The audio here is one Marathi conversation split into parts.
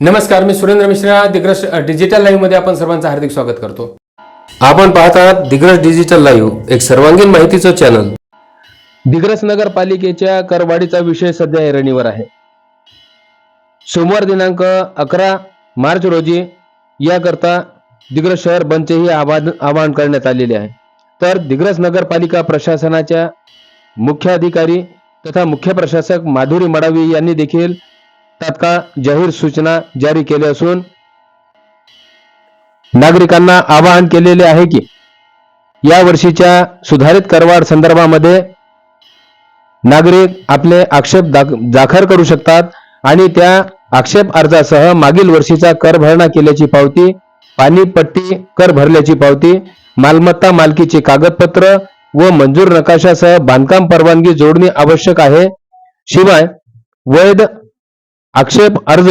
नमस्कार मी सुरेंद्र मिश्रा. दिग्रस डिजिटल लाईव्हमध्ये आपण सर्वांचं हार्दिक स्वागत करतो. आपण पाहत आहात दिग्रस डिजिटल लाईव्ह एक सर्वांगीण माहितीचं चॅनल. दिग्रस नगरपालिकेच्या करवाढीचा विषय सध्या ऐरणीवर आहे. सोमवार दिनांक अकरा मार्च रोजी याकरता दिग्रस शहर बंदचेही आवाहन आवाहन करण्यात आलेले आहे. तर दिग्रस नगरपालिका प्रशासनाच्या मुख्याधिकारी तथा मुख्य प्रशासक माधुरी मडावी यांनी देखील तात्काळ जाहीर सूचना जारी केल्या असून नागरिकांना आवाहन केलेले आहे की या वर्षीच्या सुधारित करवाढ संदर्भामध्ये नागरिक आपले आक्षेप दाखल करू शकतात आणि त्या आक्षेप अर्जासह मागील वर्षीचा कर भरणा केल्याची पावती पाणीपट्टी कर भरल्याची पावती मालमत्ता मालकीचे कागदपत्र व मंजूर नकाशासह बांधकाम परवानगी जोडणे आवश्यक आहे. शिवाय वैध आक्षेप अर्ज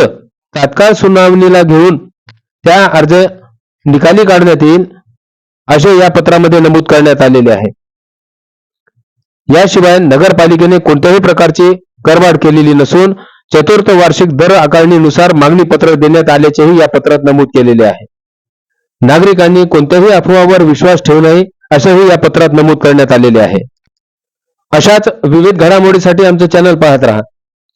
तात्काळ सुनावणीला घेऊन त्या अर्ज निकाली काढण्यात येईल असे या पत्रामध्ये नमूद करण्यात आलेले आहे. याशिवाय नगरपालिकेने कोणत्याही प्रकारची करवाढ केलेली नसून चतुर्थ वार्षिक दर आकारणीनुसार मागणी पत्र देण्यात आल्याचेही या पत्रात नमूद केलेले आहे. नागरिकांनी कोणत्याही अफवावर विश्वास ठेवू नये असेही या पत्रात नमूद करण्यात आलेले आहे. अशाच विविध घडामोडीसाठी आमचं चॅनल पाहत राहा.